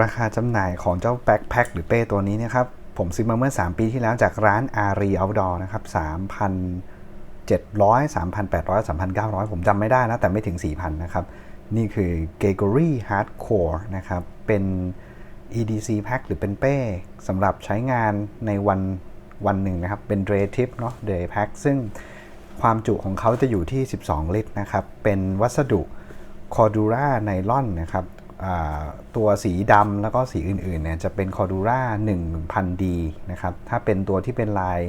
ราคาจำหน่ายของเจ้าแบ็คแพ็คหรือเป้ตัวนี้นะครับ ผมซื้อมาเมื่อ 3 ปีที่แล้วจากร้านอารีเอาดอนะครับ3,700 3,800 3,900 ผมจำไม่ได้นะ แต่ไม่ถึง 4,000 นะครับ นี่คือ g e g o r y Hardcore นะครับ เป็น EDC Pack หรือเป็นเป้สำหรับใช้งานในวันวันหนึ่งนะครับ เป็น Day Tip เนาะ Day Pack ซึ่งความจุของเขาจะอยู่ที่ 12 ลิตรนะครับ เป็นวัสดุคอดูร่าไนลอนนะครับ ตัวสีดำแล้วก็สีอื่นๆเนี่ยจะเป็นคอดูร่า 1000D นะครับ ถ้าเป็นตัวที่เป็นลาย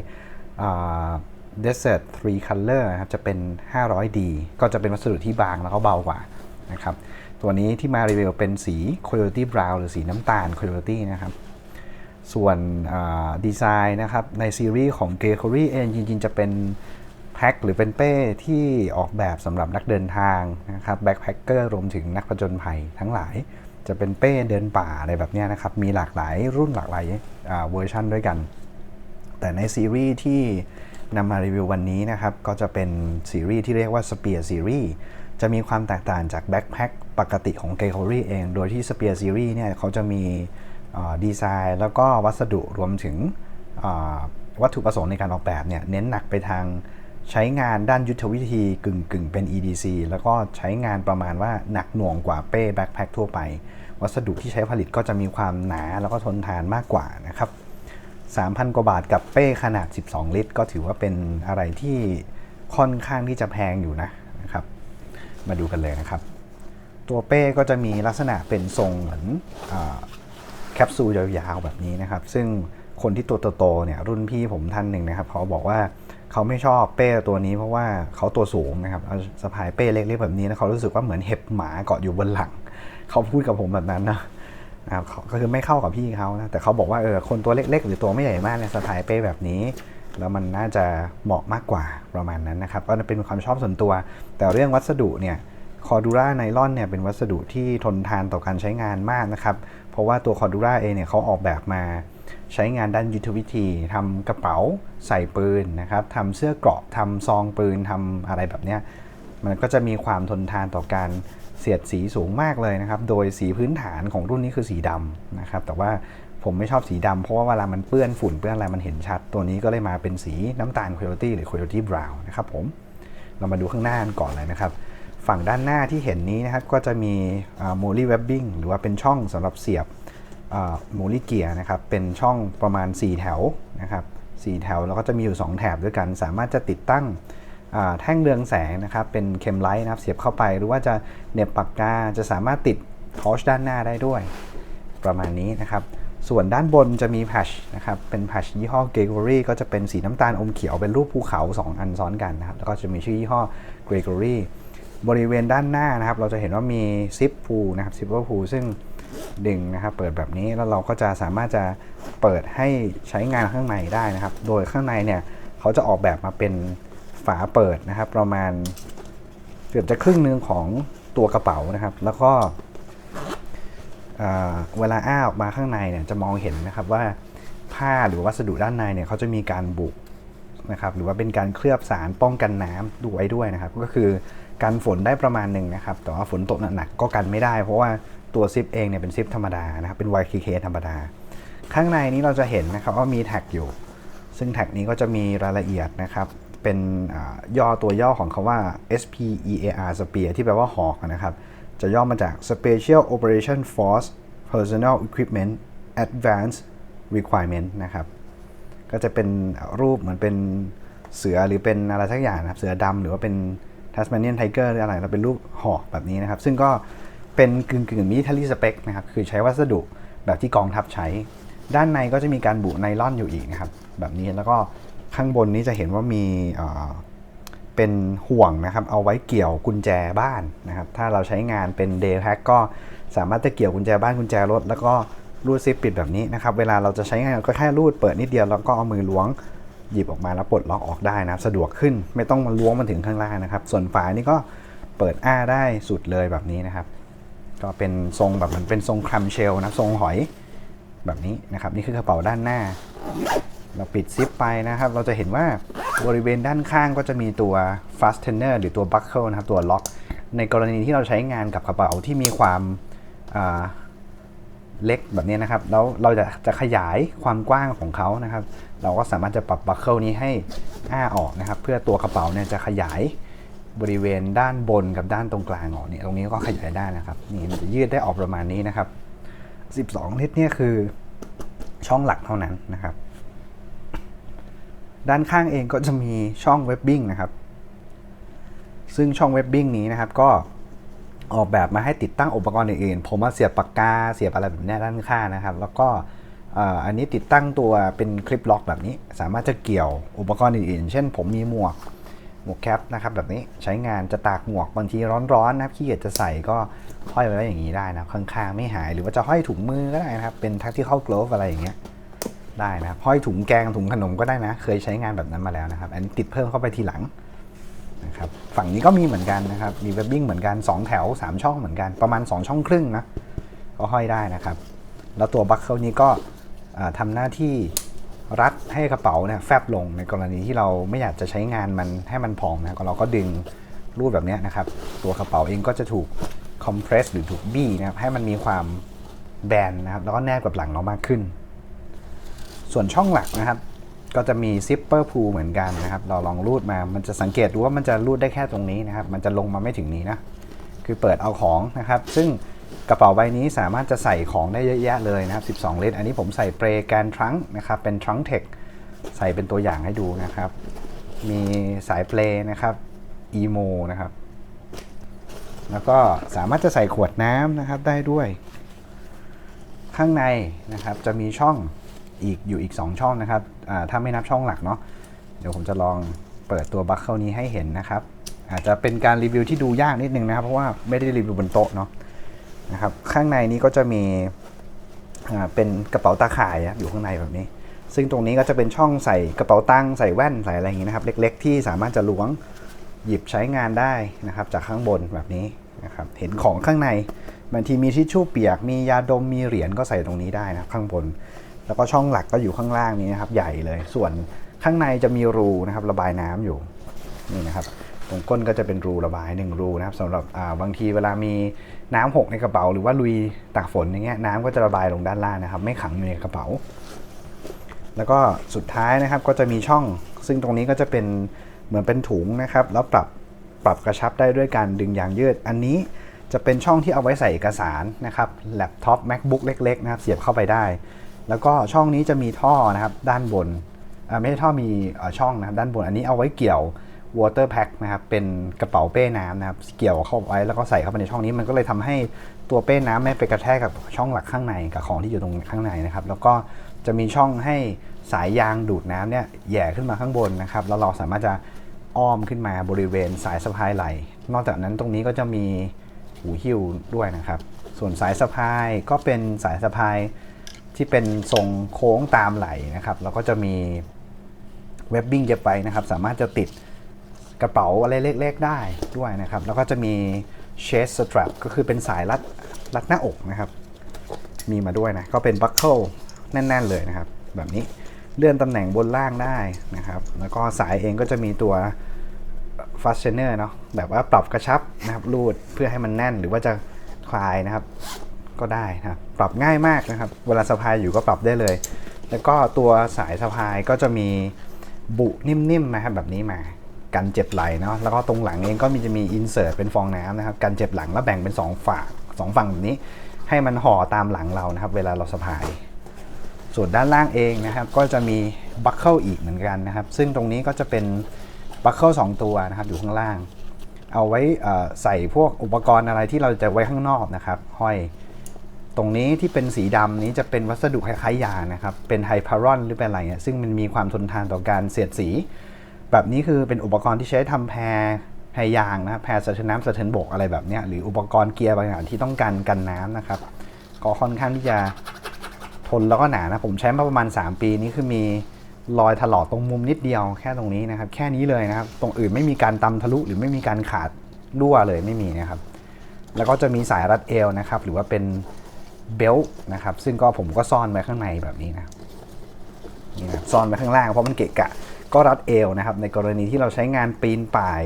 Desert Three Color นะครับจะเป็น 500D ก็จะเป็นวัสดุที่บางแล้วก็เบากว่านะครับ ตัวนี้ที่มารีวิวเป็นสี Coyote Brown หรือสีน้ำตาล Coyote นะครับ ส่วนดีไซน์นะครับในซีรีส์ของ g a y c o r y เองจริงๆ จะเป็น แพ็คหรือเป็นเป้ที่ออกแบบสำหรับนักเดินทางนะครับแบ็คแพคเกอร์รวมถึงนักผจญภัยทั้งหลาย จะเป็นเป้เดินป่าอะไรแบบนี้นะครับ มีหลากหลายรุ่นหลากหลายเวอร์ชันด้วยกัน แต่ในซีรีส์ที่นำมารีวิววันนี้นะครับ ก็จะเป็นซีรีส์ที่เรียกว่า Spear Series จะมีความแตกต่างจากแบ็คแพ็คปกติของ g a y c o r y เอง โดยที่ Spear Series เนี่ยเขาจะมีดีไซน์ แล้วก็วัสดุรวมถึงวัตถุประสงค์ในการออกแบบเนี่ยเน้นหนักไปทาง ใช้งานด้านยุทธวิธีกึ่งกึ่งๆเป็น EDC แล้วก็ใช้งานประมาณว่าหนักหน่วงกว่าเป้แบ็คแพ็คทั่วไป วัสดุที่ใช้ผลิตก็จะมีความหนาแล้วก็ทนทานมากกว่านะครับ 3,000 กว่าบาทกับเป้ขนาด 12 ลิตร ก็ถือว่าเป็นอะไรที่ค่อนข้างที่จะแพงอยู่นะนะครับ มาดูกันเลยนะครับ ตัวเป้ก็จะมีลักษณะเป็นทรงเหมือนอแคปซูลยาวๆแบบนี้นะครับ ซึ่งคนที่ตัวโตๆเนี่ยรุ่นพี่ผมท่านหนึ่งนะครับเขาบอกว่า เขาไม่ชอบเป้ตัวนี้เพราะว่าเขาตัวสูงนะครับเอาสะพายเป้เล็กๆแบบนี้แล้วเขารู้สึกว่าเหมือนเห็บหมาเกาะอยู่บนหลัง เขาพูดกับผมแบบนั้นนะนะครับก็คือไม่เข้ากับพี่เขานะแต่เขาบอกว่าเออคนตัวเล็ก ๆ หรือตัวไม่ใหญ่มากเนี่ยสไตล์เป้แบบนี้แล้วมันน่าจะเหมาะมากกว่าประมาณนั้นนะครับ ก็เป็นความชอบส่วนตัว แต่เรื่องวัสดุเนี่ยคอดูร่าไนลอนเนี่ยเป็นวัสดุที่ทนทานต่อการใช้งานมากนะครับ เพราะว่าตัวคอดูร่าเองเนี่ยเขาออกแบบมา ใช้งานด้านยุทธวิธีทำกระเป๋าใส่ปืนนะครับทำเสื้อเกราะทำซองปืนทำอะไรแบบเนี้ยมันก็จะมีความทนทานต่อการเสียดสีสูงมากเลยนะครับ โดยสีพื้นฐานของรุ่นนี้คือสีดำนะครับ แต่ว่าผมไม่ชอบสีดำเพราะว่าเวลามันเปื้อนฝุ่นเปื้อนอะไรมันเห็นชัด ตัวนี้ก็เลยมาเป็นสีน้ำตาล Coyote หรือ Coyote Brown นะครับผม เรามาดูข้างหน้ากันก่อนเลยนะครับ ฝั่งด้านหน้าที่เห็นนี้นะครับก็จะมีโมลี่เว็บบิ้งหรือว่าเป็นช่องสำหรับเสียบ โมลี่เกียนะครับเป็นช่องประมาณ 4 แถวนะครับ4แถวแล้วก็จะมีอยู่ 2 แถบด้วยกัน สามารถจะติดตั้งแท่งเรืองแสงนะครับเป็นเข็มไลท์นะครับเสียบเข้าไป หรือว่าจะเน็บปากกาจะสามารถติดทอชด้านหน้าได้ด้วย ประมาณนี้นะครับส่วนด้านบนจะมีแพชนะครับเป็นแพชยี่ห้อ Gregory ก็จะเป็นสีน้ำตาลอมเขียวเป็นรูปภูเขา 2 อันซ้อนกันนะครับแล้วก็จะมีชื่อยี่ห้อ Gregory บริเวณด้านหน้านะครับเราจะเห็นว่ามีซิปพูนะครับซิปเปอร์พูซึ่ง ดึงนะครับเปิดแบบนี้แล้วเราก็จะสามารถจะเปิดให้ใช้งานข้างในได้นะครับ โดยข้างในเนี่ยเขาจะออกแบบมาเป็นฝาเปิดนะครับ ประมาณเกือบจะครึ่งหนึงของตัวกระเป๋านะครับ แล้วก็เวลาอ้าออกมาข้างในเนี่ยจะมองเห็นนะครับว่าผ้าหรือวัสดุด้านในเนี่ยเขาจะมีการบุกนะครับหรือว่าเป็นการเคลือบสารป้องกันน้ำดูไว้ด้วยนะครับ ก็คือกันฝนได้ประมาณหนึ่งนะครับ แต่ว่าฝนตกหนักๆก็กันไม่ได้ เพราะว่า ตัวซิปเองเนี่ยเป็นซิปธรรมดานะครับเป็น YKK ธรรมดา ข้างในนี้เราจะเห็นนะครับว่ามีแท็กอยู่ ซึ่งแท็กนี้ก็จะมีรายละเอียดนะครับ เป็นย่อตัวย่อของคาว่า SPEAR Spear ที่แปลว่าหอกนะครับ จะย่อมาจาก Special Operation Force Personal Equipment Advanced Requirement นะครับ ก็จะเป็นรูปเหมือนเป็นเสือหรือเป็นอะไรสักอย่างนะครับ เสือดำหรือว่าเป็น Tasmanian Tiger หรืออะไรแล้วเป็นรูปหอกแบบนี้นะครับ ซึ่งก็ เป็นกึ่งกึ่งมิลิเทอรี่สเปคนะครับคือใช้วัสดุแบบที่กองทัพใช้ ด้านในก็จะมีการบุไนล่อนอยู่อีกนะครับแบบนี้แล้วก็ข้างบนนี้จะเห็นว่ามีเป็นห่วงนะครับ เอาไว้เกี่ยวกุญแจบ้านนะครับ ถ้าเราใช้งานเป็นเดย์แพ็กก็สามารถจะเกี่ยวกุญแจบ้านกุญแจรถ แล้วก็รูดซิปปิดแบบนี้นะครับ เวลาเราจะใช้งานก็แค่รูดเปิดนิดเดียวแล้วก็เอามือล้วงหยิบออกมาแล้วปลดล็อกออกได้นะครับสะดวกขึ้นไม่ต้องมาล้วงมันถึงข้างล่างนะครับ ส่วนฝานี่ก็เปิดอ้าได้สุดเลยแบบนี้นะครับ ก็เป็นทรงแบบมันเป็นทรงคลัมเชลนะทรงหอยแบบนี้นะครับ นี่คือกระเป๋าด้านหน้า เราปิดซิปไปนะครับ เราจะเห็นว่าบริเวณด้านข้างก็จะมีตัว fastener หรือตัว buckle นะครับ ตัวล็อก ในกรณีที่เราใช้งานกับกระเป๋าที่มีความาเล็กแบบนี้นะครับ แล้วเราจะจะขยายความกว้างของเขานะครับ เราก็สามารถจะปรับบัคเกิลนี้ให้อ้าออกนะครับ เพื่อตัวกระเป๋าเนี่ยจะขยาย บริเวณด้านบนกับด้านตรงกลางออกเนี่ยตรงนี้ก็ขยายได้นะครับนี่มันจะยืดได้ออกประมาณนี้นะครับ 12ลิตรเนี่ยคือช่องหลักเท่านั้นนะครับ ด้านข้างเองก็จะมีช่องเว็บบิ้งนะครับ ซึ่งช่องเว็บบิ้งนี้นะครับก็ออกแบบมาให้ติดตั้งอุปกรณ์อื่นๆ ผมมาเสียบปากกาเสียบอะไรแบบนี้ด้านข้างนะครับ แล้วก็อันนี้ติดตั้งตัวเป็นคลิปล็อกแบบนี้ สามารถจะเกี่ยวอุปกรณ์อื่นๆ เช่นผมมีหมวก หมวกแคปนะครับแบบนี้ใช้งานจะตากหมวกบางทีร้อนๆนะครับขี้เกียจจะใส่ก็ห้อยไว้อย่างนี้ได้นะครับข้างๆไม่หายหรือว่าจะห้อยถุงมือก็ได้นะครับ เป็นทักที่เข้า glove อะไรอย่างเงี้ยได้นะครับห้อยถุงแกงถุงขนมก็ได้นะ เคยใช้งานแบบนั้นมาแล้วนะครับ อันนี้ติดเพิ่มเข้าไปทีหลังนะครับฝั่งนี้ก็มีเหมือนกันนะครับมีเว็บบิ้งเหมือนกัน 2 แถว 3 ช่องเหมือนกันประมาณ 2 ช่องครึ่งนะก็ห้อยได้นะครับ แล้วตัวบัคเกิลนี้ก็อ่าทำหน้าที่ รัดให้กระเป๋าเนี่ยแฟบลงในกรณีที่เราไม่อยากจะใช้งานมันให้มันพองนะก็เราก็ดึงรูดแบบนี้นะครับ ตัวกระเป๋าเองก็จะถูกคอมเพรสหรือถูกบี้นะครับให้มันมีความแบนนะครับแล้วก็แนบกับหลังเรามากขึ้น ส่วนช่องหลักนะครับ ก็จะมีซิปเปอร์พูเหมือนกันนะครับ เราลองรูดมา มันจะสังเกตดูว่ามันจะรูดได้แค่ตรงนี้นะครับ มันจะลงมาไม่ถึงนี้นะ คือเปิดเอาของนะครับ ซึ่ง กระเป๋าใบนี้สามารถจะใส่ของได้เยอะแยะเลยนะครับ 12 ลิตร อันนี้ผมใส่เปรแกนทรังนะครับ เป็นทรังเทคใส่เป็นตัวอย่างให้ดูนะครับ มีสายเปลนะครับอีโมนะครับ แล้วก็สามารถจะใส่ขวดน้ำนะครับได้ด้วย ข้างในนะครับจะมีช่องอีกอยู่อีก 2 ช่องนะครับถ้าไม่นับช่องหลักเนาะ เดี๋ยวผมจะลองเปิดตัวบัคเกิลนี้ให้เห็นนะครับ อาจจะเป็นการรีวิวที่ดูยากนิดนึงนะครับ เพราะว่าไม่ได้รีวิวบนโต๊ะเนาะ นะครับข้างในนี้ก็จะมีเป็นกระเป๋าตาข่ายอยู่ข้างในแบบนี้ ซึ่งตรงนี้ก็จะเป็นช่องใส่กระเป๋าตังค์ใส่แว่นใส่อะไรอย่างนี้นะครับ เล็ก ๆ ที่สามารถจะล้วงหยิบใช้งานได้นะครับ จากข้างบนแบบนี้นะครับเห็นของข้างในบางทีมีทิชชู่เปียกมียาดมมีเหรียญก็ใส่ตรงนี้ได้นะข้างบน แล้วก็ช่องหลักก็อยู่ข้างล่างนี้นะครับ ใหญ่เลยส่วนข้างในจะมีรูนะครับ ระบายน้ำอยู่นี่นะครับ ตรงก้นก็จะเป็นรูระบายหนึ่งรูนะครับสำหรับาบางทีเวลามีน้ำหกในกระเป๋า หรือว่าลุยตากฝนอย่างเงี้ยน้ำก็จะระบายลงด้านล่างนะครับ ไม่ขังอยู่ในกระเป๋า แล้วก็สุดท้ายนะครับก็จะมีช่อง ซึ่งตรงนี้ก็จะเป็นเหมือนเป็นถุงนะครับ แล้วปรับปรับกระชับได้ด้วยการดึงยางยืด อันนี้จะเป็นช่องที่เอาไว้ใส่เอกสารนะครับแล็ปท็อป macbook เล็กๆนะครับเสียบเข้าไปได้ แล้วก็ช่องนี้จะมีท่อนะครับด้านบนไม่ใช่ท่อมีช่องนะครับด้านบนอันนี้เอาไว้เกี่ยว water pack นะครับเป็นกระเป๋าเป้น้ำนะครับเกี่ยวเข้าไว้แล้วก็ใส่เข้าไปในช่องนี้มันก็เลยทำให้ตัวเป้น้ำไม่ไปกระแทกกับช่องหลักข้างในกับของที่อยู่ตรงข้างในนะครับ แล้วก็จะมีช่องให้สายยางดูดน้ำเนี่ยแย่ขึ้นมาข้างบนนะครับแล้วเราสามารถจะอ้อมขึ้นมาบริเวณสายสะพายไหล นอกจากนั้นตรงนี้ก็จะมีหูหิ้วด้วยนะครับ ส่วนสายสะพายก็เป็นสายสะพายที่เป็นทรงโค้งตามไหลนะครับ แล้วก็จะมีเว็บบิ้งเย็บไปนะครับ สามารถจะติด กระเป๋าอะไรเล็กๆได้ด้วยนะครับ แล้วก็จะมีเชสสตรัปก็คือเป็นสายรัดรัดหน้าอกนะครับ มีมาด้วยนะ ก็เป็นบัคเกิลแน่น ๆ เลยนะครับ แบบนี้เลื่อนตำแหน่งบนล่างได้นะครับ แล้วก็สายเองก็จะมีตัวฟาสเชนเนอร์เนาะแบบว่าปรับกระชับนะครับ รูดเพื่อให้มันแน่นหรือว่าจะคลายนะครับ ก็ได้นะครับ ปรับง่ายมากนะครับ เวลาสะพายอยู่ก็ปรับได้เลย แล้วก็ตัวสายสะพายก็จะมีบุนิ่มๆนะครับแบบนี้มา กันเจ็บไหล่เนาะแล้วก็ตรงหลังเองก็มีจะมีอินเสิร์ตเป็นฟองน้ำนะครับกันเจ็บหลังแล้วแบ่งเป็น2ฝั่งสองฝั่งแบบนี้ ให้มันห่อตามหลังเรานะครับ เวลาเราสะพาย ส่วนด้านล่างเองนะครับ ก็จะมีบัคเกิลอีกเหมือนกันนะครับ ซึ่งตรงนี้ก็จะเป็นบัคเกิลสองตัวนะครับอยู่ข้างล่าง เอาไว้ใส่พวกอุปกรณ์อะไรที่เราจะไว้ข้างนอกนะครับ ห้อยตรงนี้ที่เป็นสีดำนี้จะเป็นวัสดุคล้ายๆยานะครับ เป็นไฮพารอนหรือเป็นอะไรเงี้ยซึ่งมันมีความทนทานต่อการเสียดสี แบบนี้คือเป็นอุปกรณ์ที่ใช้ทำแพรแพรยางนะแพรสะเทินน้ำสะเทินบกอะไรแบบนี้หรืออุปกรณ์เกียร์บางอย่างที่ต้องการกันน้ำนะครับ ก็ค่อนข้างที่จะทนแล้วก็หนานะผมใช้มาประมาณ 3 ปีนี้คือมีรอยถลอกตรงมุมนิดเดียวแค่ตรงนี้นะครับ แค่นี้เลยนะครับ ตรงอื่นไม่มีการตำทะลุหรือไม่มีการขาดรั่วเลยไม่มีนะครับ แล้วก็จะมีสายรัดเอวนะครับ หรือว่าเป็นเบลต์นะครับ ซึ่งก็ผมก็ซ่อนไว้ข้างในแบบนี้นะนี่นะซ่อนไว้ข้างล่างเพราะมันเกะกะ ก็รัดเอวนะครับในกรณีที่เราใช้งานปีนป่าย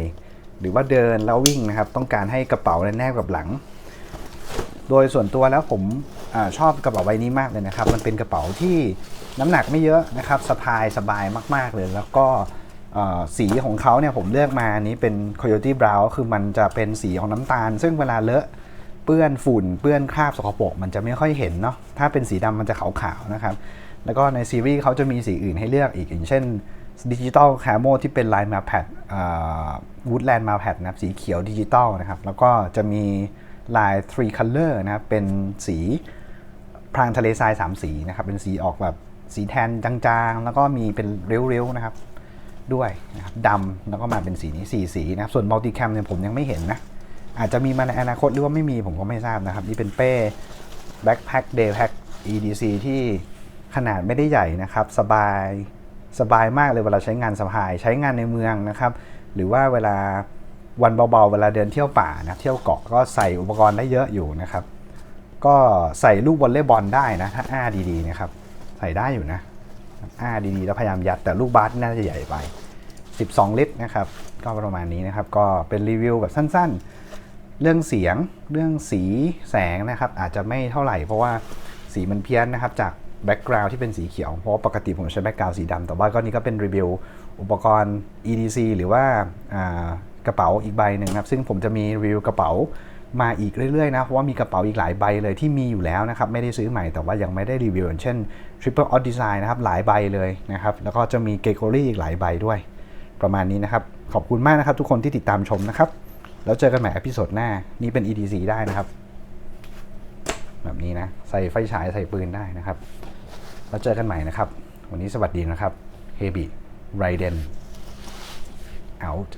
หรือว่าเดินแล้ววิ่งนะครับ ต้องการให้กระเป๋าเนี่ยแนบกับหลัง โดยส่วนตัวแล้วผมอชอบกระเป๋าใบนี้มากเลยนะครับ มันเป็นกระเป๋าที่น้ำหนักไม่เยอะนะครับสะพายสบายมาก ๆ เลย แล้วก็สีของเขาเนี่ยผมเลือกมาอันนี้เป็น Coyote Brown คือมันจะเป็นสีของน้ำตาล ซึ่งเวลาเลอะเปื้อนฝุ่นเปื้อนคราบสกปรกมันจะไม่ค่อยเห็นเนาะถ้าเป็นสีดำมันจะขาวๆนะครับ แล้วก็ในซีรีส์เขาจะมีสีอื่นให้เลือกอีกอย่างเช่น ดิจิตอลแคาโมที่เป็นลายมาแพดวูดแลนด์มาแพดนะครับสีเขียวดิจิตอลนะครับ แล้วก็จะมีลาย three color นะครับ เป็นสีพรางทะเลทราย 3 สีนะครับ เป็นสีออกแบบสีแทนจางๆ แล้วก็มีเป็นเรียวๆนะครับ ด้วยนะครับดำแล้วก็มาเป็นสีนี้สีสีนะครับ ส่วนมัลติแคมเนี่ยผมยังไม่เห็นนะ อาจจะมีมาในอนาคตหรือว่าไม่มีผมก็ไม่ทราบนะครับ นี่เป็นเป้ Backpack Day Pack EDC ที่ขนาดไม่ได้ใหญ่นะครับ สบาย สบายมากเลยเวลาใช้งานสะพาย ใช้งานในเมืองนะครับ หรือว่าเวลาวันเบาๆ เวลาเดินเที่ยวป่านะเที่ยวเกาะก็ใส่อุปกรณ์ได้เยอะอยู่นะครับ ก็ใส่ลูกวอลเลย์บอลได้นะถ้าอ้าดีๆนะครับ ใส่ได้อยู่นะอ้าดีๆแล้วพยายามยัดแต่ลูกบาสน่าจะใหญ่ไป 12 ลิตรนะครับ ก็ประมาณนี้นะครับ ก็เป็นรีวิวแบบสั้นๆ เรื่องเสียงเรื่องสีแสงนะครับ อาจจะไม่เท่าไหร่เพราะว่าสีมันเพี้ยนนะครับจาก แบ็กกราวด์ที่เป็นสีเขียว เพราะว่าปกติผมใช้แบ็กกราวด์สีดำแต่ว่าก็นี่ก็เป็นรีวิวอุปกรณ์ EDC หรือว่ากระเป๋าอีกใบหนึ่งนะครับ ซึ่งผมจะมีรีวิวกระเป๋ามาอีกเรื่อยๆนะ เพราะว่ามีกระเป๋าอีกหลายใบเลยที่มีอยู่แล้วนะครับ ไม่ได้ซื้อใหม่แต่ว่ายังไม่ได้รีวิวอย่างเช่น Triple Odd Design นะครับ หลายใบเลยนะครับ แล้วก็จะมี g e g o r y อีกหลายใบด้วย ประมาณนี้นะครับ ขอบคุณมากนะครับ ทุกคนที่ติดตามชมนะครับ แล้วเจอกันใหม่อพิโซดหน้า นี่เป็น EDC ได้นะครับ แบบนี้นะ ใส่ไฟฉายใส่ปืนได้นะครับ แล้วเจอกันใหม่นะครับ วันนี้สวัสดีนะครับเฮบิไรเดน out